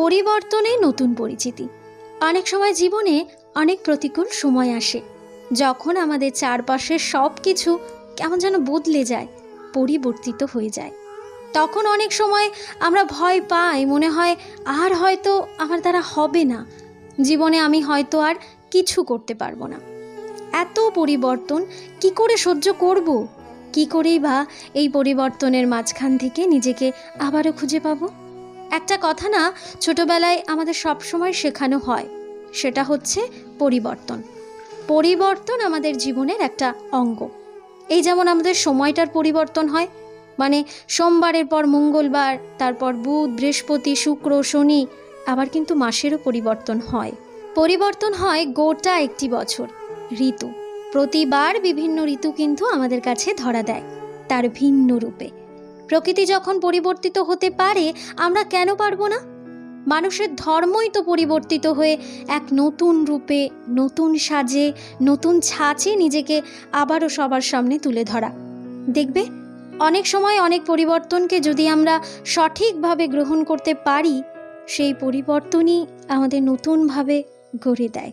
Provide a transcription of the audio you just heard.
পরিবর্তনে নতুন পরিচিতি। অনেক সময় জীবনে অনেক প্রতিকূল সময় আসে। যখন আমাদের চারপাশের সব কিছু কেমন যেন বদলে যায়, পরিবর্তিত হয়ে যায়। তখন অনেক সময় আমরা ভয় পাই, মনে হয় আর হয়তো আমার দ্বারা হবে না। জীবনে আমি হয়তো আর কিছু করতে পারব না। এত পরিবর্তন কি করে সহ্য করব? কি করেই বা এই পরিবর্তনের মাঝখান থেকে নিজেকে আবারও খুঁজে পাবো? একটা কথা না ছোটবেলায় আমাদের সবসময় শেখানো হয়, সেটা হচ্ছে পরিবর্তন। পরিবর্তন আমাদের জীবনের একটা অঙ্গ। এই যেমন আমাদের সময়টার পরিবর্তন হয় মানে সোমবারের পর মঙ্গলবার, তারপর বুধ, বৃহস্পতি, শুক্র, শনি, আবার কিন্তু মাসেরও পরিবর্তন হয়। পরিবর্তন হয় গোটা একটি বছর, ঋতু। প্রতিবার বিভিন্ন ঋতু কিন্তু আমাদের কাছে ধরা দেয়, তার ভিন্ন রূপে। প্রকৃতি যখন পরিবর্তিত হতে পারে, আমরা কেন পারব না? মানুষের ধর্মই তো পরিবর্তিত হয়ে এক নতুন রূপে, নতুন সাজে, নতুন ছাঁচে নিজেকে আবারও সবার সামনে তুলে ধরা। দেখবে, অনেক সময় অনেক পরিবর্তনকে যদি আমরা সঠিকভাবে গ্রহণ করতে পারি, সেই পরিবর্তনই আমাদের নতুনভাবে গড়ে দেয়।